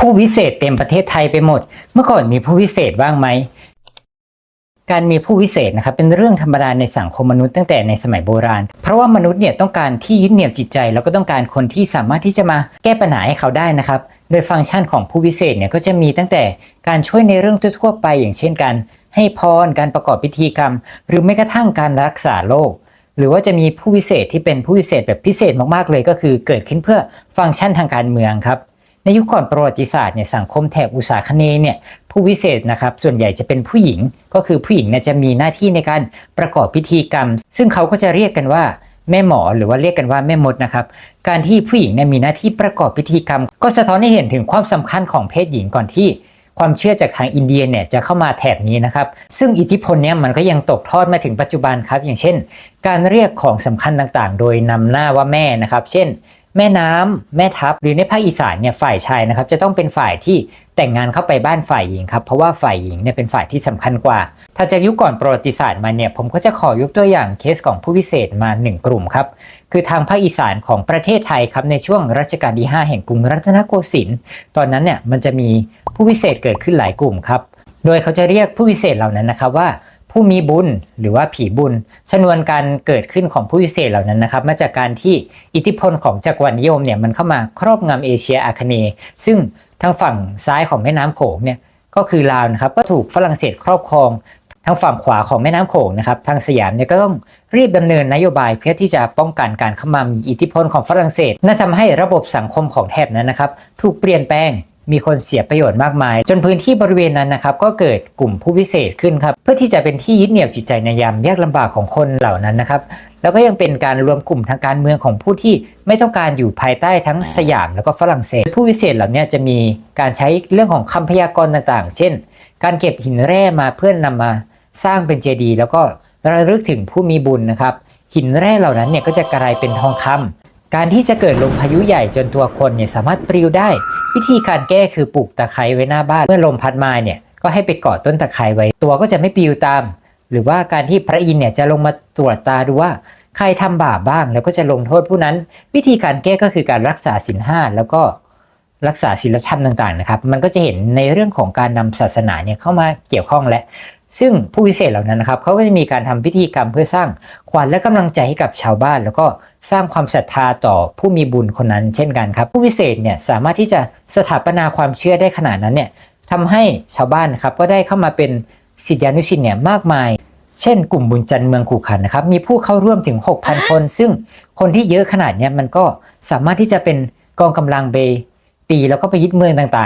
ผู้วิเศษเต็มประเทศไทยไปหมด เมื่อก่อนมีผู้วิเศษบ้างไหมการมีผู้วิเศษนะครับเป็นเรื่องธรรมดาในสังคมมนุษย์ตั้งแต่ในสมัยโบราณ เพราะว่ามนุษย์เนี่ยต้องการที่ยึดเหนี่ยวจิตใจ แล้วก็ต้องการคนที่สามารถที่จะมาแก้ปัญหาให้เขาได้นะครับ โดยฟังก์ชันของผู้วิเศษเนี่ยก็จะมีตั้งแต่การช่วยในเรื่องทั่วๆไป อย่างเช่นการให้พรการประกอบพิธีกรรม หรือแม้กระทั่งการรักษาโรคหรือว่าจะมีผู้วิเศษที่เป็นผู้วิเศษแบบพิเศษมากๆเลย ก็คือเกิดขึ้นเพื่อฟังก์ชันทางการเมืองครับ ในยุคก่อนประวัติศาสตร์เนี่ยสังคมแถบอุตสาคเนย์เนี่ยผู้วิเศษนะครับส่วนใหญ่จะเป็นผู้หญิง ก็คือผู้หญิงเนี่ยจะมีหน้าที่ในการประกอบพิธีกรรม ซึ่งเขาก็จะเรียกกันว่าแม่หมอหรือว่าเรียกกันว่าแม่มดนะครับ การที่ผู้หญิงเนี่ยมีหน้าที่ประกอบพิธีกรรม ก็สะท้อนให้เห็นถึงความสำคัญของเพศหญิงก่อนที่ความเชื่อจากทางอินเดียเนี่ยจะเข้ามาแถบนี้นะครับ ซึ่งอิทธิพลเนี่ยมันก็ยังตกทอดมาถึงปัจจุบันครับ อย่างเช่น การเรียกของสำคัญต่างๆ โดยนำหน้าว่าแม่นะครับ เช่น แม่น้ำแม่ทัพหรือในภาคอีสานเนี่ยฝ่ายชายนะครับจะต้องเป็นฝ่ายที่แต่งงานเข้าไปบ้านฝ่ายหญิงครับเพราะว่าฝ่ายหญิงเนี่ยเป็นฝ่ายที่สำคัญกว่า ถ้าจากยุคก่อนประวัติศาสตร์มาเนี่ยผมก็จะขอยกตัวอย่างเคสของผู้พิเศษมาหนึ่งกลุ่มครับคือทางภาคอีสานของประเทศไทยครับในช่วงรัชกาลที่ 5 แห่งกรุงรัตนโกสินทร์ตอนนั้นเนี่ยมันจะมีผู้พิเศษเกิดขึ้นหลายกลุ่มครับโดยเขาจะเรียกผู้พิเศษเหล่านั้นนะครับว่า ผู้มีบุญหรือว่าผีบุญ ชนวนการเกิดขึ้นของผู้พิเศษเหล่านั้นนะครับ มาจากการที่อิทธิพลของจักรวรรดินิยมเนี่ยมันเข้ามาครอบงำเอเชียอาคเนย์ซึ่งทางฝั่งซ้ายของแม่น้ำโขงเนี่ยก็คือลาวนะครับก็ถูกฝรั่งเศสครอบครอง ทางฝั่งขวาของแม่น้ำโขงนะครับ ทางสยามเนี่ยก็ต้องรีบดำเนินนโยบายเพื่อที่จะป้องกันการเข้ามามีอิทธิพลของฝรั่งเศสนั่นทำให้ระบบสังคมของแถบนั้นนะครับ ถูกเปลี่ยนแปลง มีคนเสียประโยชน์มากมาย จนพื้นที่บริเวณนั้นนะครับก็เกิดกลุ่มผู้พิเศษขึ้นครับเพื่อที่จะเป็นที่ยึดเหนี่ยวจิตใจในยามยากลำบากของคนเหล่านั้นนะครับแล้วก็ยังเป็นการรวมกลุ่มทางการเมืองของผู้ที่ไม่ต้องการอยู่ภายใต้ทั้งสยามแล้วก็ฝรั่งเศส ผู้พิเศษเหล่านี้จะมีการใช้เรื่องของคำพยากรณ์ต่างๆ เช่น การเก็บหินแร่มาเพื่อนนำมาสร้างเป็นเจดีย์แล้วก็ระลึกถึงผู้มีบุญนะครับ หินแร่เหล่านั้นเนี่ยก็จะกลายเป็นทองคำการที่จะเกิดลมพายุใหญ่จนตัวคนเนี่ยสามารถปลิวได้ วิธีการแก้คือปลูกตะไคร้ไว้หน้าบ้านเมื่อลมพัดมาเนี่ยก็ให้ไปเกาะต้นตะไคร้ไว้ตัวก็จะไม่ปลิวตาม หรือว่าการที่พระอินทร์เนี่ยจะลงมาตรวจตาดูว่าใครทำบาปบ้างแล้วก็จะลงโทษผู้นั้น วิธีการแก้ก็คือการรักษาศีลห้าแล้วก็รักษาศีลธรรมต่างๆนะครับ มันก็จะเห็นในเรื่องของการนำศาสนาเนี่ยเข้ามาเกี่ยวข้องและ ซึ่งผู้วิเศษเหล่านั้นนะครับเขาก็จะมีการทำพิธีกรรมเพื่อสร้างขวัญและกำลังใจให้กับชาวบ้าน แล้วก็สร้างความศรัทธาต่อผู้มีบุญคนนั้น เช่นกันครับ ผู้วิเศษเนี่ยสามารถที่จะสถาปนาความเชื่อได้ขนาดนั้นเนี่ยทำให้ชาวบ้านนครับก็ได้เข้ามาเป็นศิษยานุศิษย์เนี่ยมากมาย เช่น กลุ่มบุญจันทร์เมืองขู่ขันนะครับมีผู้เข้าร่วมถึง 6,000 คน ซึ่งคนที่เยอะขนาดเนี้ยมันก็สามารถที่จะเป็นกองกำลังไปตี แล้วก็ไปยึดเมืองต่างๆ